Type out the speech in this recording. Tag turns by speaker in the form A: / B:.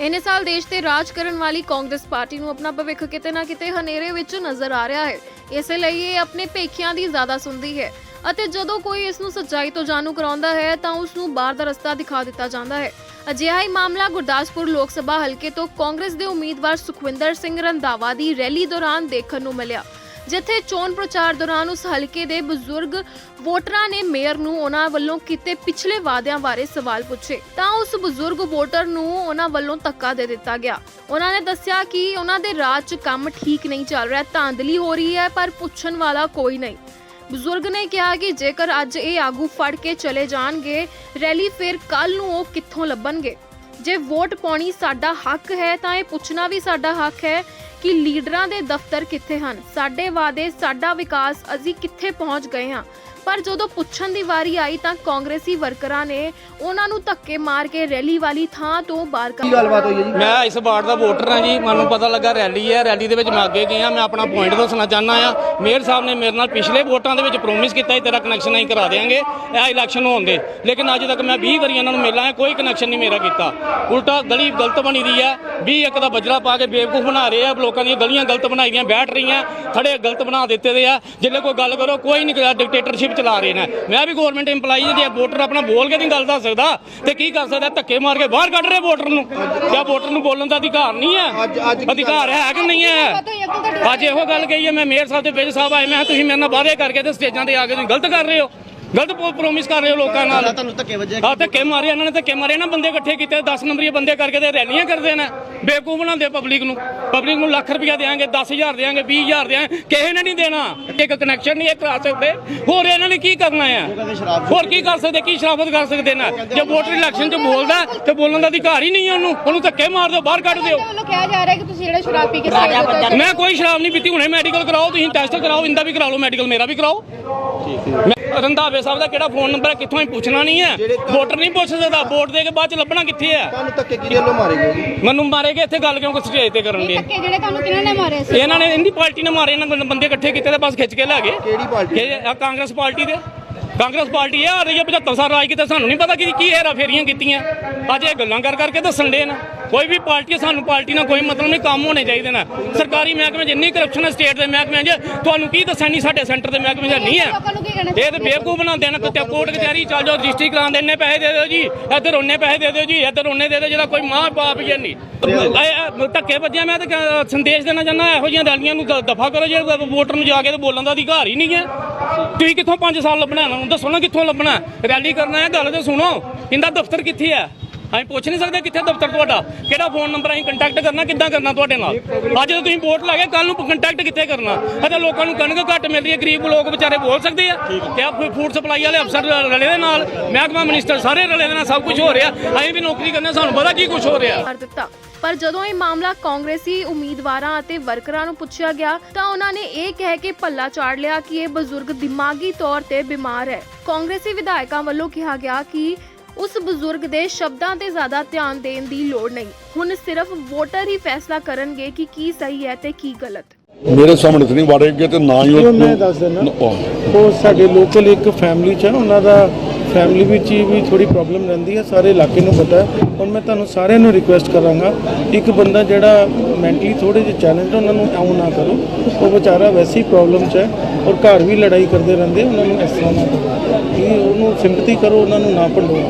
A: ਇਹਨੇ ਸਾਲ ਦੇਸ਼ ਤੇ ਰਾਜ ਕਰਨ ਵਾਲੀ ਕਾਂਗਰਸ ਪਾਰਟੀ ਨੂੰ ਆਪਣਾ ਭਵਿੱਖ ਕਿਤੇ ਨਾ ਕਿਤੇ ਹਨੇਰੇ ਵਿੱਚ ਨਜ਼ਰ ਆ ਰਿਹਾ ਹੈ। ਇਸੇ ਲਈ ਇਹ ਆਪਣੇ ਪੇਖਿਆਂ ਦੀ ਜ਼ਿਆਦਾ ਸੁਣਦੀ ਹੈ ਅਤੇ ਜਦੋਂ ਕੋਈ ਇਸ ਨੂੰ ਸੱਚਾਈ ਤੋਂ ਜਾਣੂ ਕਰਾਉਂਦਾ ਹੈ ਤਾਂ ਉਸ ਨੂੰ ਬਾਹਰ ਦਾ ਰਸਤਾ ਦਿਖਾ ਦਿੱਤਾ ਜਾਂਦਾ ਹੈ। ਅਜਿਹਾ ਹੀ ਮਾਮਲਾ ਗੁਰਦਾਸਪੁਰ ਲੋਕ ਸਭਾ ਹਲਕੇ ਤੋਂ ਕਾਂਗਰਸ ਦੇ ਉਮੀਦਵਾਰ ਸੁਖਵਿੰਦਰ ਸਿੰਘ ਰੰਧਾਵਾ ਦੀ ਰੈਲੀ ਦੌਰਾਨ ਦੇਖਣ ਨੂੰ ਮਿਲਿਆ। ਜਿੱਥੇ ਚੋਣ ਪ੍ਰਚਾਰ ਦੌਰਾਨ ਉਸ ਹਲਕੇ ਦੇ ਬਜ਼ੁਰਗ ਵੋਟਰਾਂ ਨੇ ਮੇਅਰ ਨੂੰ ਉਹਨਾਂ ਵੱਲੋਂ ਕੀਤੇ ਪਿਛਲੇ ਵਾਅਦਿਆਂ ਬਾਰੇ ਸਵਾਲ ਪੁੱਛੇ। ਤਾਂ ਉਸ ਬਜ਼ੁਰਗ ਵੋਟਰ ਨੂੰ ਉਹਨਾਂ ਵੱਲੋਂ ਧੱਕਾ ਦੇ ਦਿੱਤਾ ਗਿਆ। ਉਹਨਾਂ ਨੇ ਦੱਸਿਆ ਕਿ ਉਹਨਾਂ ਦੇ ਰਾਜ 'ਚ ਕੰਮ ਠੀਕ ਨਹੀਂ ਚੱਲ ਰਿਹਾ, ਧਾਂਦਲੀ ਹੋ ਰਹੀ ਹੈ, ਪਰ ਪੁੱਛਣ ਵਾਲਾ ਕੋਈ ਨਹੀਂ। ਬਜ਼ੁਰਗ ਨੇ ਕਿਹਾ ਕਿ ਜੇਕਰ ਅੱਜ ਇਹ ਆਗੂ ਫੜ ਕੇ ਚਲੇ ਜਾਣਗੇ, ਰੈਲੀ ਫਿਰ ਕੱਲ ਨੂੰ ਉਹ ਕਿੱਥੋਂ ਲੱਭਣਗੇ? ਜੇ ਵੋਟ ਪਾਉਣੀ ਸਾਡਾ ਹੱਕ ਹੈ, ਤਾਂ ਇਹ ਪੁੱਛਣਾ ਵੀ ਸਾਡਾ ਹੱਕ ਹੈ ਕਿ ਲੀਡਰਾਂ ਦੇ ਦਫ਼ਤਰ ਕਿੱਥੇ ਹਨ? ਸਾਡੇ ਵਾਅਦੇ ਸਾਡਾ ਵਿਕਾਸ ਅਸੀਂ ਕਿੱਥੇ ਪਹੁੰਚ ਗਏ ਹਾਂ? ਪਰ ਜਦੋਂ ਪੁੱਛਣ ਦੀ ਵਾਰੀ ਆਈ ਤਾਂ ਕਾਂਗਰਸੀ ਵਰਕਰਾਂ ਨੇ ਉਹਨਾਂ ਨੂੰ ਧੱਕੇ ਮਾਰ ਕੇ ਰੈਲੀ ਵਾਲੀ ਥਾਂ ਤੋਂ ਬਾਹਰ
B: ਕੀ ਗੱਲਬਾਤ ਹੋਈ ਹੈ ਜੀ?
C: ਮੈਂ ਇਸ ਵਾਰਡ ਦਾ ਵੋਟਰ ਹਾਂ ਜੀ। ਮੈਨੂੰ ਪਤਾ ਲੱਗਾ ਰੈਲੀ ਹੈ। ਰੈਲੀ ਦੇ ਵਿੱਚ ਮੈਂ ਅੱਗੇ ਗਿਆ। ਮੈਂ ਆਪਣਾ ਪੁਆਇੰਟ ਦੱਸਣਾ ਚਾਹੁੰਦਾ ਆ ਮੇਅਰ ਸਾਹਿਬ ਨੇ ਮੇਰੇ ਨਾਲ ਪਿਛਲੇ ਵੋਟਾਂ ਦੇ ਵਿੱਚ ਪ੍ਰੋਮਿਸ ਕੀਤਾ ਸੀ ਤੇਰਾ ਕਨੈਕਸ਼ਨ ਅਸੀਂ ਕਰਾ ਦੇਵਾਂਗੇ ਇਹ ਇਲੈਕਸ਼ਨ ਹੋਣ ਦੇ ਲੇਕਿਨ ਅੱਜ ਤੱਕ ਮੈਂ 20 ਵਾਰੀ ਇਹਨਾਂ ਨੂੰ ਮਿਲਾਂ ਕੋਈ ਕਨੈਕਸ਼ਨ ਨਹੀਂ ਮੇਰਾ ਕੀਤਾ। ਉਲਟਾ ਗਲੀ ਗਲਤ ਬਣੀ ਦੀ ਹੈ। 20 ਇੱਕ ਦਾ ਬਜਰਾ ਪਾ ਕੇ ਬੇਵਕੂਫ ਬਣਾ ਰਹੇ ਆ ਲੋਕਾਂ ਦੀਆਂ ਗਲੀਆਂ ਗਲਤ ਬਣਾਈ ਦੀਆਂ ਬੈਠ ਰਹੀਆਂ ਖੜੇ ਗਲਤ ਬਣਾ ਦਿੱਤੇ ਦੇ ਆ। ਜਿੱਲੇ ਕੋਈ ਗੱਲ ਕਰੋ ਕੋਈ ਨਹੀਂ ਡਿਕਟੇਟਰਸ਼ਿਪ ਚਲਾ ਰਹੇ ਨੇ। ਮੈਂ ਵੀ ਗਵਰਨਮੈਂਟ EMPLOYE ਜੇ ਵੋਟਰ ਆਪਣਾ ਬੋਲ ਕੇ ਨਹੀਂ ਗੱਲ ਦੱਸ ਸਕਦਾ। ਤੇ ਕੀ ਕਰ ਸਕਦਾ? ਧੱਕੇ ਮਾਰ ਕੇ ਬਾਹਰ ਕੱਢ ਰਹੇ ਵੋਟਰ ਨੂੰ। ਕਿਆ ਵੋਟਰ ਨੂੰ ਬੋਲਣ ਦਾ ਅਧਿਕਾਰ ਨਹੀਂ ਹੈ? ਅਧਿਕਾਰ ਹੈ ਕਿ ਨਹੀਂ ਹੈ? ਅੱਜ ਇਹੋ ਗੱਲ ਕਹੀ ਹੈ ਮੈਂ ਮੇਅਰ ਸਾਹਿਬ ਦੇ ਵਿੱਚ ਸਾਹਿਬ ਆਏ ਮੈਂ ਕਿਹਾ ਤੁਸੀਂ ਮੇਰੇ ਨਾਲ ਵਾਅਦੇ ਕਰਕੇ ਤੇ ਸਟੇਜਾਂ ਤੇ ਆ ਕੇ ਤੁਸੀਂ ਗਲਤ ਕਰ ਰਹੇ ਹੋ। ਗਲਤ ਪ੍ਰੋਮਿਸ ਕਰ ਰਹੇ ਹੋ ਲੋਕਾਂ ਨਾਲ।
B: ਤੁਹਾਨੂੰ ਧੱਕੇ ਵੱਜੇ
C: ਆ। ਧੱਕੇ ਮਾਰੇ ਇਹਨਾਂ ਨੇ ਧੱਕੇ ਮਾਰੇ ਨਾ ਬੰਦੇ ਇਕੱਠੇ ਕੀਤੇ 10 ਨੰਬਰੀ ਬੰਦੇ ਕਰਕੇ ਤੇ ਰੈਲੀਆਂ ਕਰਦੇ ਨੇ। ਬੇਵਕੂਫ ਬਣਾਉਂਦੇ ਪਬਲਿਕ ਨੂੰ। ਪਬਲਿਕ ਨੂੰ ਲੱਖ ਰੁਪਇਆ ਦੇਾਂਗੇ 10000 ਦੇਾਂਗੇ 20000 ਦੇਾਂਗੇ ਕਿਸੇ ਨੇ ਨਹੀਂ ਦੇਣਾ। ਇੱਕ ਕਨੈਕਸ਼ਨ ਨਹੀਂ ਇਹ ਕਰਾ ਸਕਦੇ ਹੋਰ ਇਹਨਾਂ ਨੇ ਕੀ ਕਰਨਾ ਆ? ਹੋਰ ਕੀ ਕਰ ਸਕਦੇ ਕੀ ਸ਼ਰਾਫਤ ਕਰ ਸਕਦੇ ਨੇ? ਜੇ ਵੋਟਰ ਇਲੈਕਸ਼ਨ 'ਚ ਬੋਲਦਾ ਤੇ ਬੋਲਣ ਦਾ ਅਧਿਕਾਰ ਹੀ ਨਹੀਂ ਹੈ ਉਹਨੂੰ। ਉਹਨੂੰ ਧੱਕੇ ਮਾਰ ਦਿਓ ਬਾਹਰ ਕੱਢ ਦਿਓ।
D: ਕਿਹਾ ਜਾ ਰਿਹਾ ਕਿ ਤੁਸੀਂ ਜਿਹੜਾ ਸ਼ਰਾਬ ਪੀ ਕੇ ਸਟੇਜ ਤੇ
C: ਮੈਂ ਕੋਈ ਸ਼ਰਾਬ ਨਹੀਂ ਪੀਤੀ ਹੁਣੇ ਮੈਡੀਕਲ ਕਰਾਓ ਤੁਸੀਂ ਟੈਸਟ ਕਰਾਓ ਇੰਦਾ ਵੀ ਕਰਾ ਲਓ ਮੈਡੀਕਲ ਮੇਰਾ ਵੀ ਕਰਾਓ। ਮੈਂ ਰੰਧਾਵੇ ਸਾਹਿਬ ਦਾ ਕਿਹੜਾ ਫੋਨ ਨੰਬਰ ਹੈ? ਕਿੱਥੋਂ ਹੀ ਪੁੱਛਣਾ ਨਹੀਂ ਹੈ। ਵੋਟਰ ਨਹੀਂ ਪੁੱਛ ਸਕਦਾ। ਵੋਟ ਦੇ ਕੇ ਬਾਅਦ ਚ ਲੱਭਣਾ ਕਿੱਥੇ ਹੈ?
B: ਤੁਹਾਨੂੰ ਧੱਕੇ ਕਿਹਦੇ ਵੱਲੋਂ ਮਾਰੇ ਗਏ ਜੀ
C: ਮੈਨੂੰ ਮਾਰੇਗੇ ਇੱਥੇ ਗੱਲ ਕਿਉਂ ਸਟੇਜ ਤੇ ਕਰਨਗੇ
D: ਧੱਕੇ ਜਿਹੜੇ ਤੁਹਾਨੂੰ ਕਿਹਨਾਂ ਨੇ ਮਾਰੇ ਸੀ?
C: ਇਹਨਾਂ ਨੇ ਇੰਦੀ ਪਾਰਟੀ ਨੇ ਮਾਰੇ ਇਹਨਾਂ ਬੰਦੇ ਇਕੱਠੇ ਕੀਤੇ ਤੇ ਬਸ ਖਿੱਚ ਕੇ ਲੈ ਗਏ।
B: ਕਿਹੜੀ ਪਾਰਟੀ?
C: ਕਿ ਆ ਕਾਂਗਰਸ ਪਾਰਟੀ ਦੇ। ਕਾਂਗਰਸ ਪਾਰਟੀ ਇਹ ਆ ਰਹੀ ਹੈ 75 ਸਾਲ ਰਾਜ ਕੀਤੇ ਸਾਨੂੰ ਨਹੀਂ ਪਤਾ ਕਿ ਕੀ ਹੈਰਾ ਫੇਰੀਆਂ ਕੀਤੀਆਂ। ਅੱਜ ਇਹ ਗੱਲਾਂ ਕਰ ਕਰਕੇ ਦੱਸਣ ਦੇ ਨਾ। ਕੋਈ ਵੀ ਪਾਰਟੀ ਸਾਨੂੰ ਪਾਰਟੀ ਨਾਲ ਕੋਈ ਮਤਲਬ ਨਹੀਂ ਕੰਮ ਹੋਣੇ ਚਾਹੀਦੇ ਨੇ। ਸਰਕਾਰੀ ਮਹਿਕਮੇ ਇੰਨੀ ਕਰਪਸ਼ਨ ਹੈ ਸਟੇਟ ਦੇ ਮਹਿਕਮਿਆਂ 'ਚ। ਤੁਹਾਨੂੰ ਕੀ ਦੱਸਣ ਨਹੀਂ ਸਾਡੇ ਸੈਂਟਰ ਦੇ ਮਹਿਕਮੇ 'ਚ ਨਹੀਂ ਹੈ। ਇਹ ਤੇ ਬੇਵਕੂਫ ਬਣਾਉਂਦੇ ਨੇ ਕਿਤੇ ਕੋਰਟ ਕਚਹਿਰੀ ਚੱਲ ਜਾਓ ਰਜਿਸਟਰੀ ਕਰਾਉਣ ਦੇ ਇੰਨੇ ਪੈਸੇ ਦੇ ਦਿਓ ਜੀ ਇੱਧਰ ਉਹਨੇ ਪੈਸੇ ਦੇ ਦਿਓ ਜੀ ਇੱਧਰ ਉਹਨੇ ਦੇ ਦਿਓ ਜਿਹੜਾ ਕੋਈ ਮਾਂ ਬਾਪ ਹੀ ਨਹੀਂ। ਧੱਕੇ ਵੱਜਿਆ ਮੈਂ ਤਾਂ ਸੰਦੇਸ਼ ਦੇਣਾ ਚਾਹੁੰਦਾ ਇਹੋ ਜਿਹੀਆਂ ਰੈਲੀਆਂ ਨੂੰ ਦਫਾ ਕਰੋ ਜੇ ਵੋਟਰ ਨੂੰ ਜਾ ਕੇ ਤੇ ਬੋਲਣ ਦਾ ਅਧਿਕਾਰ ਹੀ ਨਹੀਂ ਹੈ। ਤੁਸੀਂ ਕਿੱਥੋਂ 5 ਸਾਲ ਲੱਭਣਾ ਇਹਨਾਂ ਨੂੰ ਦੱਸੋ ਨਾ ਕਿੱਥੋਂ ਲੱਭਣਾ ਰੈਲੀ ਕਰਨਾ ਹੈ ਗੱਲ ਤੇ ਸੁਣੋ। ਇਹਦਾ ਦਫ਼ਤਰ ਕਿੱਥੇ ਹੈ? ਅਸੀਂ ਪੁੱਛ ਨਹੀਂ ਸਕਦੇ ਕਿੱਥੇ ਦਫ਼ਤਰ ਤੁਹਾਡਾ, ਕਿਹੜਾ ਫੋਨ ਨੰਬਰ ਅਸੀਂ ਕੰਟੈਕਟ ਕਰਨਾ, ਕਿੱਦਾਂ ਕਰਨਾ ਤੁਹਾਡੇ ਨਾਲ? ਅੱਜ ਤਾਂ ਤੁਸੀਂ ਵੋਟ ਲਾ ਕੇ ਕੱਲ ਨੂੰ ਕੰਟੈਕਟ ਕਿੱਥੇ ਕਰਨਾ? ਅਤੇ ਲੋਕਾਂ ਨੂੰ ਕਣਕ ਘੱਟ ਮਿਲ ਰਹੀ ਹੈ, ਗਰੀਬ ਲੋਕ ਵਿਚਾਰੇ ਬੋਲ ਸਕਦੇ ਆ। ਤੇ ਆ ਫੂਡ ਸਪਲਾਈ ਵਾਲੇ ਅਫਸਰ ਰਲੇ ਦੇ ਨਾਲ? ਮਹਿਕਮਾ ਮਿਨਿਸਟਰ ਸਾਰੇ ਰਲੇ ਦੇ ਨਾਲ ਸਭ ਕੁਝ ਹੋ ਰਿਹਾ। ਅਸੀਂ ਵੀ ਨੌਕਰੀ ਕਰਨੇ ਸਾਨੂੰ ਪਤਾ ਕੀ ਕੁਝ ਹੋ ਰਿਹਾ।
A: ਪਰ ਜਦੋਂ ਇਹ ਮਾਮਲਾ ਕਾਂਗਰਸੀ ਉਮੀਦਵਾਰਾਂ ਅਤੇ ਵਰਕਰਾਂ ਨੂੰ ਪੁੱਛਿਆ ਗਿਆ, ਤਾਂ ਉਹਨਾਂ ਨੇ ਇਹ ਕਹਿ ਕੇ ਪੱਲਾ ਚਾੜ ਲਿਆ ਕਿ ਇਹ ਬਜ਼ੁਰਗ ਦਿਮਾਗੀ ਤੌਰ ਤੇ ਬਿਮਾਰ ਹੈ। ਕਾਂਗਰਸੀ ਵਿਧਾਇਕਾਂ ਵੱਲੋਂ ਕਿਹਾ ਗਿਆ ਕਿ ਉਸ ਬਜ਼ੁਰਗ ਦੇ ਸ਼ਬਦਾਂ ਤੇ ਜ਼ਿਆਦਾ ਧਿਆਨ ਦੇਣ ਦੀ ਲੋੜ ਨਹੀਂ। ਹੁਣ ਸਿਰਫ ਵੋਟਰ ਹੀ ਫੈਸਲਾ ਕਰਨਗੇ ਕਿ ਕੀ ਸਹੀ ਹੈ ਤੇ ਕੀ ਗਲਤ।
E: ਮੇਰੇ ਸਾਹਮਣੇ ਤਾਂ ਨਹੀਂ ਵਾੜੇਗੇ ਤੇ ਨਾ ਹੀ
F: ਉਹ ਮੈਂ ਦੱਸ ਦਿੰਦਾ? ਉਹ- ਸਾਡੇ ਲੋਕਲ ਇੱਕ ਫੈਮਿਲੀ ਚ ਹੈ ਉਹਨਾਂ ਦਾ ਫੈਮਿਲੀ ਵਿੱਚ ਹੀ ਵੀ ਥੋੜੀ ਪ੍ਰੋਬਲਮ ਰਹਿੰਦੀ ਹੈ ਸਾਰੇ ਇਲਾਕੇ ਨੂੰ ਪਤਾ ਹੈ। ਔਰ ਮੈਂ ਤੁਹਾਨੂੰ ਸਾਰਿਆਂ ਨੂੰ ਰਿਕੁਐਸਟ ਕਰਾਂਗਾ ਇੱਕ ਬੰਦਾ ਜਿਹੜਾ ਮੈਂਟਲੀ ਥੋੜੇ ਜਿਹੇ ਚੈਲੰਜ ਉਹਨਾਂ ਨੂੰ ਆਉਂ ਨਾ ਕਰੋ। ਉਹ ਵਿਚਾਰਾ ਵੈਸੀ ਪ੍ਰੋਬਲਮ ਚ ਹੈ। ਔਰ ਘਰ ਵੀ ਲੜਾਈ ਕਰਦੇ ਰਹਿੰਦੇ ਉਹਨਾਂ ਨੂੰ ਇਸ ਤਰ੍ਹਾਂ ਨਾ ਕਰੋ। ਇਹ ਉਹਨੂੰ ਸਿੰਪਥੀ ਕਰੋ, ਉਹਨਾਂ ਨੂੰ ਨਾ ਭੰਡੋ